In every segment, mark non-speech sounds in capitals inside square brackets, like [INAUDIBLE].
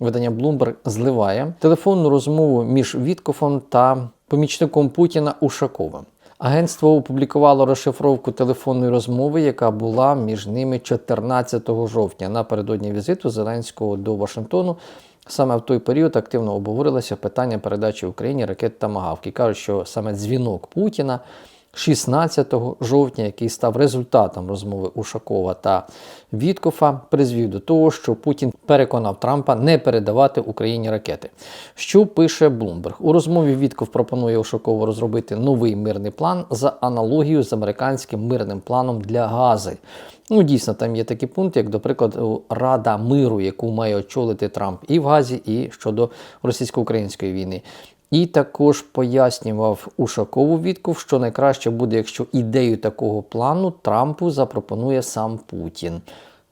Видання Bloomberg зливає телефонну розмову між Віткофом та помічником Путіна Ушаковим. Агентство опублікувало розшифровку телефонної розмови, яка була між ними 14 жовтня напередодні візиту Зеленського до Вашингтону. Саме в той період активно обговорилося питання передачі Україні ракет Тамагавки. Кажуть, що саме дзвінок Путіна 16 жовтня, який став результатом розмови Ушакова та Віткофа, призвів до того, що Путін переконав Трампа не передавати Україні ракети. Що пише Блумберг? У розмові Вітков пропонує Ушакову розробити новий мирний план за аналогією з американським мирним планом для Гази. Ну, дійсно, там є такі пункти, як, до Рада миру, яку має очолити Трамп і в Газі, і щодо російсько-української війни. І також пояснював Ушакову Вітков, що найкраще буде, якщо ідею такого плану Трампу запропонує сам Путін.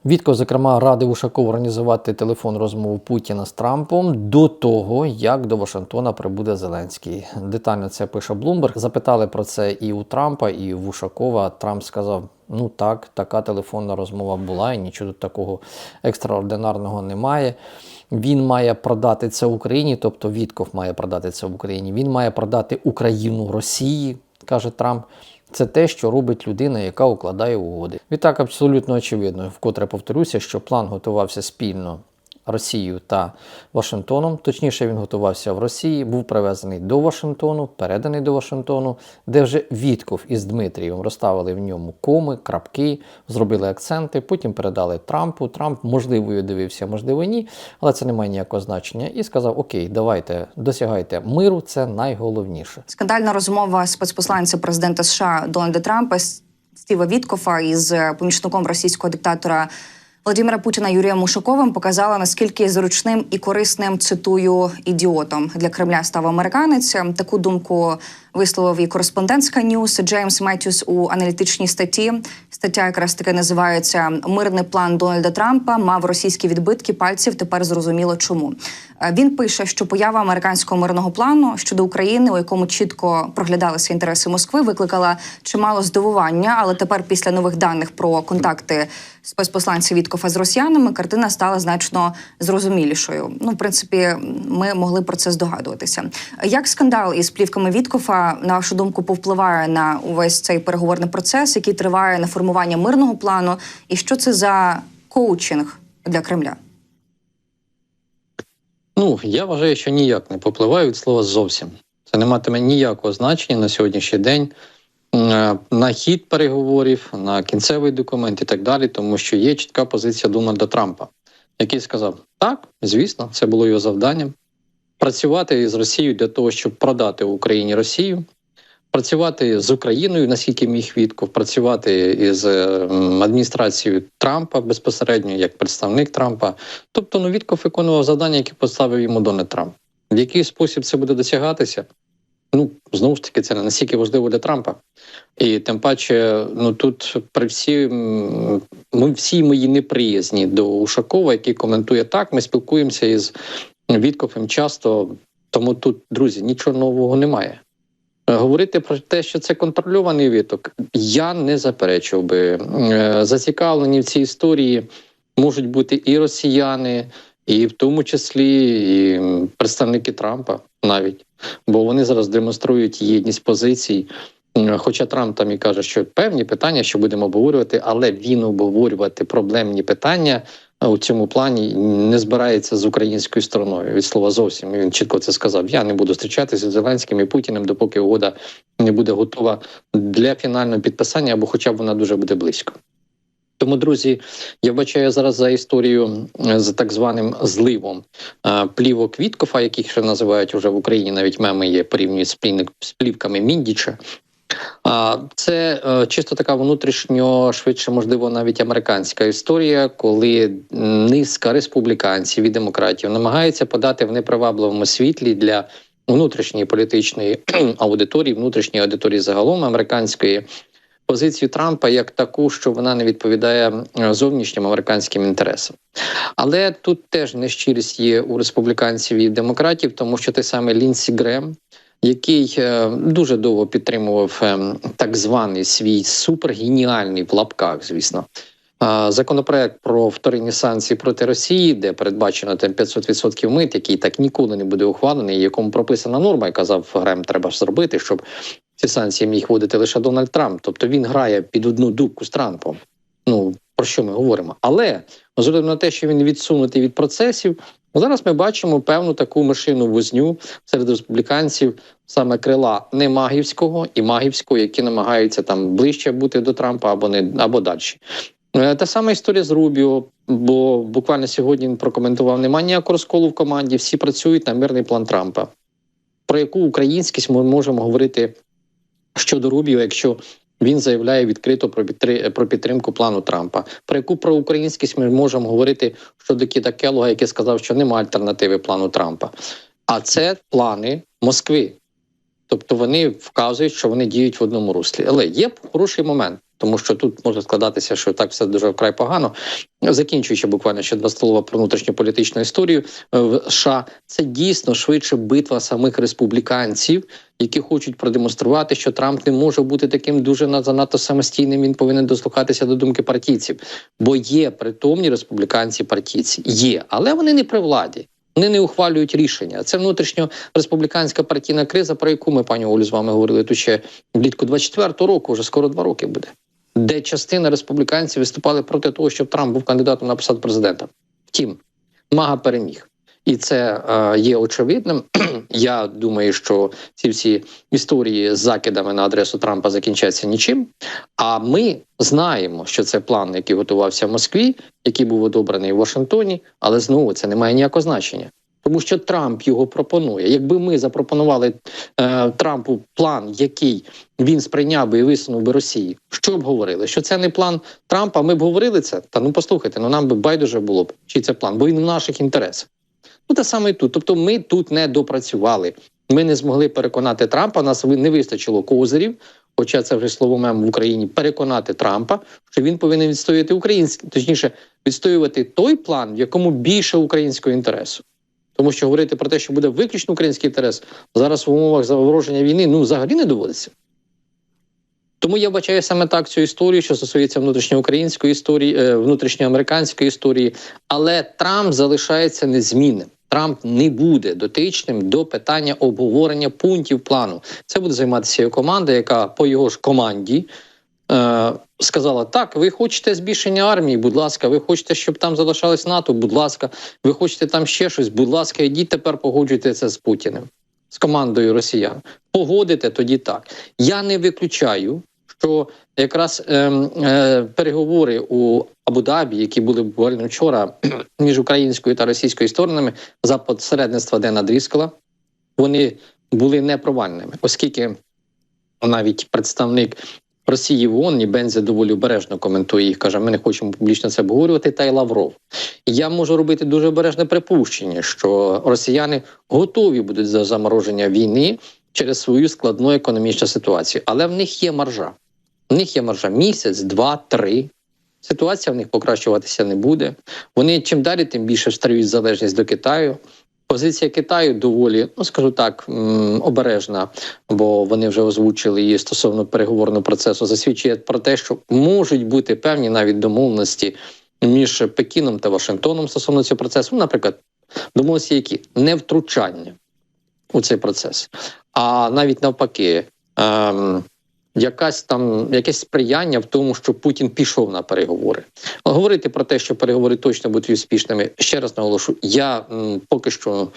Вітков, зокрема, радив Ушакову організувати телефон розмову Путіна з Трампом до того, як до Вашингтона прибуде Зеленський. Детально це пише Блумберг. Запитали про це і у Трампа, і у Ушакова. Трамп сказав: ну так, така телефонна розмова була, і нічого тут такого екстраординарного немає. Він має продати це Україні, тобто Вітков має продати це в Україні. Він має продати Україну Росії, каже Трамп. Це те, що робить людина, яка укладає угоди. Відтак абсолютно очевидно, вкотре повторюся, що план готувався спільно Росією та Вашингтоном. Точніше, він готувався в Росії, був привезений до Вашингтону, переданий до Вашингтону, де вже Вітков із Дмитрієм розставили в ньому коми, крапки, зробили акценти. Потім передали Трампу. Трамп, можливо, дивився, можливо, ні, але це не має ніякого значення. І сказав: Окей, давайте досягайте миру, це найголовніше. Скандальна розмова спецпосланця президента США Дональда Трампа Стіва Віткофа із помічником російського диктатора Володимира Путіна Юрієм Мушаковим показала наскільки зручним і корисним цитую ідіотом для Кремля став американець. Таку думку висловив і кореспондентська Ньюс Джеймс Меттюс у аналітичній статті. Стаття якраз таки називається Мирний план Дональда Трампа мав російські відбитки пальців. Тепер зрозуміло, чому Е, він пише, що поява американського мирного плану щодо України, у якому чітко проглядалися інтереси Москви, викликала чимало здивування. Але тепер, після нових даних про контакти спецпосланців Віткофа з росіянами, картина стала значно зрозумілішою. Ну, в принципі, ми могли про це здогадуватися. Як скандал із плівками Віткофа, на вашу думку, повпливає на увесь цей переговорний процес, який триває на формування мирного плану, і що це за коучинг для Кремля? Ну, я вважаю, що ніяк не попливає від слова зовсім. Це не матиме ніякого значення на сьогоднішній день е, на хід переговорів, на кінцевий документ і так далі, тому що є чітка позиція Дональда Трампа, який сказав: так, звісно, це було його завданням. Працювати з Росією для того, щоб продати Україні Росію, працювати з Україною, наскільки міг Вітков, працювати із адміністрацією Трампа безпосередньо як представник Трампа. Тобто, ну Вітков виконував завдання, які поставив йому Дональд Трамп. В який спосіб це буде досягатися? Ну знову ж таки, це не настільки важливо для Трампа, і тим паче, ну тут при всі ми всі мої неприязні до Ушакова, який коментує так. Ми спілкуємося із Вітковим часто. Тому тут, друзі, нічого нового немає. Говорити про те, що це контрольований виток, я не заперечував би. Зацікавлені в цій історії можуть бути і росіяни, і в тому числі і представники Трампа навіть, бо вони зараз демонструють єдність позицій. Хоча Трамп там і каже, що певні питання, що будемо обговорювати, але він обговорювати проблемні питання у цьому плані не збирається з українською стороною від слова зовсім. Він чітко це сказав. Я не буду зустрічатися з Зеленським і Путіним, допоки угода не буде готова для фінального підписання, або хоча б вона дуже буде близько. Тому, друзі, я вбачаю зараз за історію з так званим зливом плівок Віткофа, яких ще називають вже в Україні, навіть меми є порівнюють з плівками Міндіча. Це е, чисто така внутрішньо швидше, можливо, навіть американська історія, коли низка республіканців і демократів намагаються подати в непривабливому світлі для внутрішньої політичної аудиторії, внутрішньої аудиторії загалом американської позицію Трампа як таку, що вона не відповідає зовнішнім американським інтересам. Але тут теж нещирість є у республіканців і демократів, тому що той самий Лінсі Грем який е, дуже довго підтримував е, так званий свій супергеніальний в лапках, звісно, Законопроект про вторинні санкції проти Росії, де передбачено там 500% мит, який так ніколи не буде ухвалений, якому прописана норма, і казав Грем, треба зробити, щоб ці санкції міг вводити лише Дональд Трамп. Тобто він грає під одну дубку з Трампом. Ну про що ми говоримо? Але з на те, що він відсунутий від процесів, зараз ми бачимо певну таку мишину возню серед республіканців, саме крила не магівського і магівського, які намагаються там ближче бути до Трампа або не або далі. Е, Та сама історія з Рубіо, бо буквально сьогодні він прокоментував: немає ніякого розколу в команді, всі працюють на мирний план Трампа. Про яку українськість ми можемо говорити щодо Рубіо, якщо він заявляє відкрито про підтри- про підтримку плану Трампа. Про яку проукраїнськість ми можемо говорити щодо Кіта Келлога, який сказав, що немає альтернативи плану Трампа. А це плани Москви. Тобто вони вказують, що вони діють в одному руслі. Але є хороший момент, тому що тут може складатися, що так все дуже вкрай погано. Закінчуючи буквально ще два слова про внутрішню політичну історію е, в США, це дійсно швидше битва самих республіканців, які хочуть продемонструвати, що Трамп не може бути таким дуже на- занадто самостійним. Він повинен дослухатися до думки партійців. Бо є притомні республіканці партійці, є, але вони не при владі. Вони не ухвалюють рішення. Це внутрішньо республіканська партійна криза, про яку ми, пані Олю, з вами говорили тут ще влітку 24-го року, вже скоро два роки буде, де частина республіканців виступали проти того, щоб Трамп був кандидатом на посаду президента. Втім, Мага переміг. І це е, є очевидним. [CLEARS THROAT] Я думаю, що ці всі історії з закидами на адресу Трампа закінчаться нічим. А ми знаємо, що це план, який готувався в Москві, який був одобрений в Вашингтоні, але знову це не має ніякого значення. Тому що Трамп його пропонує. Якби ми запропонували е, Трампу план, який він сприйняв би і висунув би Росії, що б говорили? Що це не план Трампа? Ми б говорили це. Та ну послухайте, ну нам би байдуже було б, чи це план, бо він в наших інтересах. Ну те саме і тут. Тобто, ми тут не допрацювали. Ми не змогли переконати Трампа. Нас не вистачило козирів. Хоча це вже словомем в Україні переконати Трампа, що він повинен відстоювати український, точніше, відстоювати той план, в якому більше українського інтересу. Тому що говорити про те, що буде виключно український інтерес зараз в умовах завороження війни, ну взагалі не доводиться. Тому я бачаю саме так цю історію, що стосується внутрішньоукраїнської історії, е, внутрішньоамериканської історії, але Трамп залишається незмінним. Трамп не буде дотичним до питання обговорення пунктів плану. Це буде займатися його команда, яка по його ж команді е, сказала: так, ви хочете збільшення армії, будь ласка, ви хочете, щоб там залишалось НАТО, будь ласка, ви хочете там ще щось, будь ласка, ідіть тепер погоджуйте це з Путіним, з командою росіян. Погодите тоді так. Я не виключаю, що якраз ем, е, переговори у Абу-Дабі, які були буквально вчора [CLEARS THROAT] між українською та російською сторонами за посередництва Дена Дріскала, вони були непровальними, оскільки навіть представник Росії в ООН, Бензе доволі обережно коментує їх, каже: ми не хочемо публічно це обговорювати. Та й Лавров. Я можу робити дуже обережне припущення, що росіяни готові будуть за замороження війни через свою складну економічну ситуацію, але в них є маржа. В них є маржа місяць, два, три. Ситуація в них покращуватися не буде. Вони чим далі, тим більше стають залежність до Китаю. Позиція Китаю доволі, ну скажу так, обережна, бо вони вже озвучили її стосовно переговорного процесу. Засвідчує про те, що можуть бути певні навіть домовленості між Пекіном та Вашингтоном стосовно цього процесу. Ну, наприклад, домовленості, які не втручання у цей процес, а навіть навпаки. Ем, якась там якесь сприяння в тому, що Путін пішов на переговори. Говорити про те, що переговори точно будуть успішними, ще раз наголошу, я м, поки що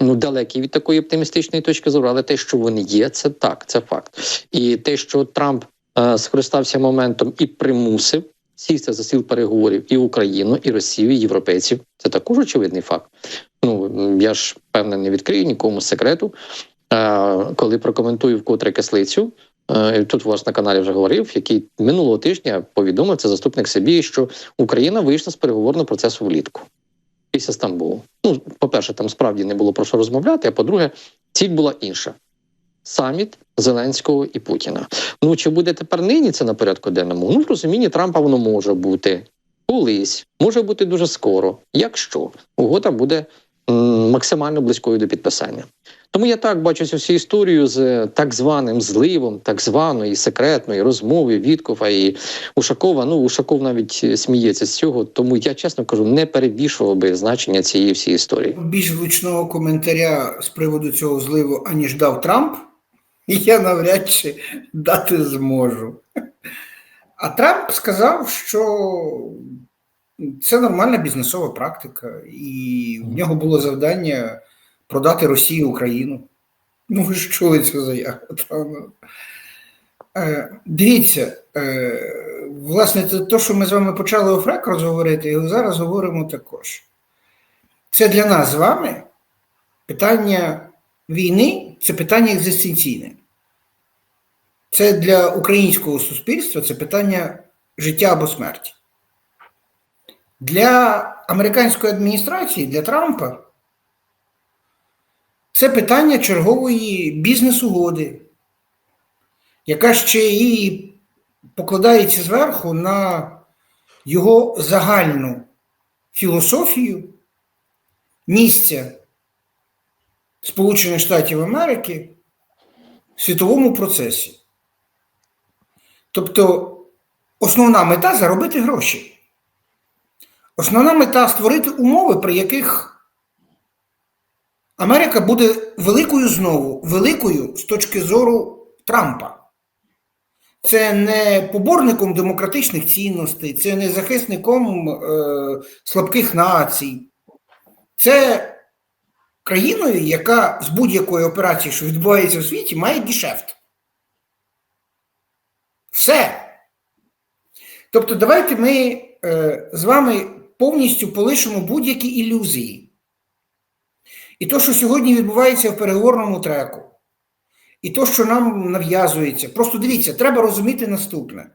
ну далекий від такої оптимістичної точки зору, але те, що вони є, це так, це факт. І те, що Трамп е, скористався моментом і примусив сісти за стіл переговорів і Україну, і Росію, і європейців, це також очевидний факт. Ну я ж певне не відкрию нікому секрету. Е, коли прокоментую вкотре кислицю, Тут у вас на каналі вже говорив, який минулого тижня повідомив це заступник собі, що Україна вийшла з переговорного процесу влітку після Стамбулу. Ну, по-перше, там справді не було про що розмовляти. А по-друге, ціль була інша: саміт Зеленського і Путіна. Ну чи буде тепер нині це на порядку денному? Ну, в розумінні Трампа воно може бути колись, може бути дуже скоро, якщо угода буде максимально близькою до підписання. Тому я так бачу цю всю історію з е, так званим зливом, так званої секретної розмови Віткова і Ушакова. Ну Ушаков навіть е, сміється з цього, тому я чесно кажу, не перебільшував би значення цієї всієї історії. Більш влучного коментаря з приводу цього зливу, аніж дав Трамп, [LAUGHS] я навряд чи дати зможу. А Трамп сказав, що це нормальна бізнесова практика, і в нього було завдання продати Росії Україну. Ну, ви ж чули цю заяву. Ну. Е, Дивіться, е, власне, те, що ми з вами почали офрек розговорити, і зараз говоримо також. Це для нас з вами питання війни це питання екзистенційне. Це для українського суспільства це питання життя або смерті. Для американської адміністрації, для Трампа, це питання чергової бізнес-угоди, яка ще і покладається зверху на його загальну філософію місця Сполучених Штатів Америки в світовому процесі. Тобто основна мета заробити гроші. Основна мета створити умови, при яких Америка буде великою знову, великою з точки зору Трампа. Це не поборником демократичних цінностей, це не захисником е, слабких націй. Це країною, яка з будь-якої операції, що відбувається в світі, має гешефт. Все. Тобто, давайте ми е, з вами повністю полишимо будь-які ілюзії. І то, що сьогодні відбувається в переговорному треку, і то, що нам нав'язується. Просто дивіться, треба розуміти наступне.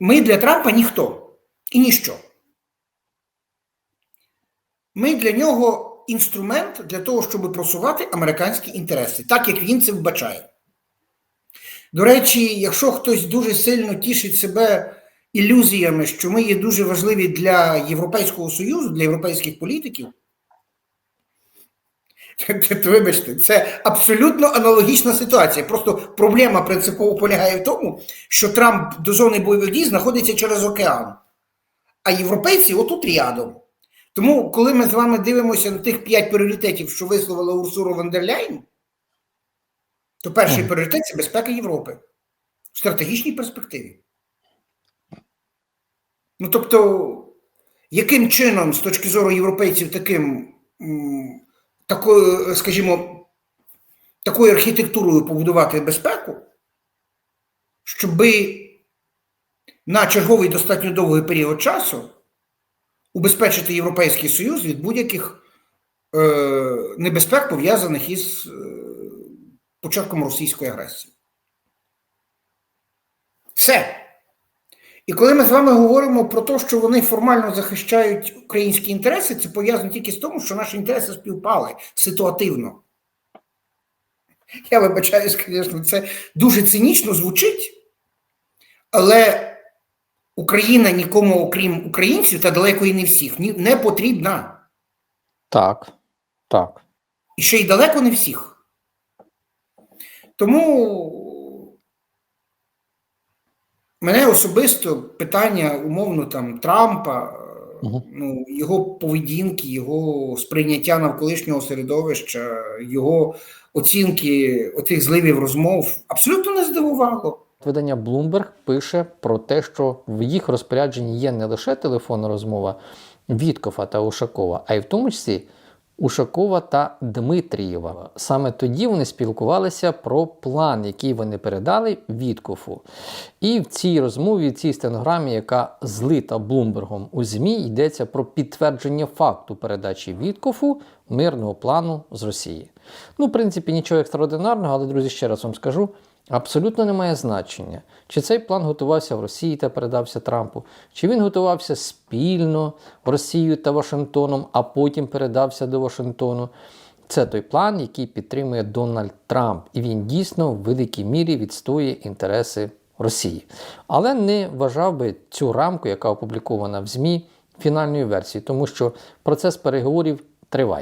Ми для Трампа ніхто і ніщо. Ми для нього інструмент для того, щоб просувати американські інтереси, так як він це вбачає. До речі, якщо хтось дуже сильно тішить себе ілюзіями, що ми є дуже важливі для Європейського Союзу, для європейських політиків, [LAUGHS] вибачте, це абсолютно аналогічна ситуація. Просто проблема принципово полягає в тому, що Трамп до зони бойових дій знаходиться через океан, а європейці отут рядом. Тому, коли ми з вами дивимося на тих п'ять пріоритетів, що висловила Урсура Вандерляйн, то перший пріоритет це безпека Європи в стратегічній перспективі. Ну тобто, яким чином, з точки зору європейців, таким м, такою, скажімо, такою архітектурою побудувати безпеку, щоби на черговий достатньо довгий період часу убезпечити Європейський Союз від будь-яких е, небезпек, пов'язаних із е, початком російської агресії. Все. І коли ми з вами говоримо про те, що вони формально захищають українські інтереси, це пов'язано тільки з тому, що наші інтереси співпали ситуативно. Я вибачаюсь, звісно, це дуже цинічно звучить, але Україна нікому, окрім українців, та далеко і не всіх, не потрібна. Так, так. І ще й далеко не всіх. Тому мене особисто питання, умовно, там, Трампа, Мгм. ну, його поведінки, його сприйняття навколишнього середовища, його оцінки оцих зливів розмов абсолютно не здивувало. Видання Bloomberg пише про те, що в їх розпорядженні є не лише телефонна розмова Віткофа та Ушакова, а й в тому числі Ушакова та Дмитрієва. Саме тоді вони спілкувалися про план, який вони передали Віткофу. І в цій розмові, в цій стенограмі, яка злита Блумбергом у ЗМІ, йдеться про підтвердження факту передачі Віткофу мирного плану з Росії. Ну, в принципі, нічого екстраординарного, але, друзі, ще раз вам скажу. Абсолютно немає значення, чи цей план готувався в Росії та передався Трампу, чи він готувався спільно Росією та Вашингтоном, а потім передався до Вашингтону. Це той план, який підтримує Дональд Трамп, і він дійсно в великій мірі відстоює інтереси Росії. Але не вважав би цю рамку, яка опублікована в ЗМІ, фінальною версією, тому що процес переговорів триває.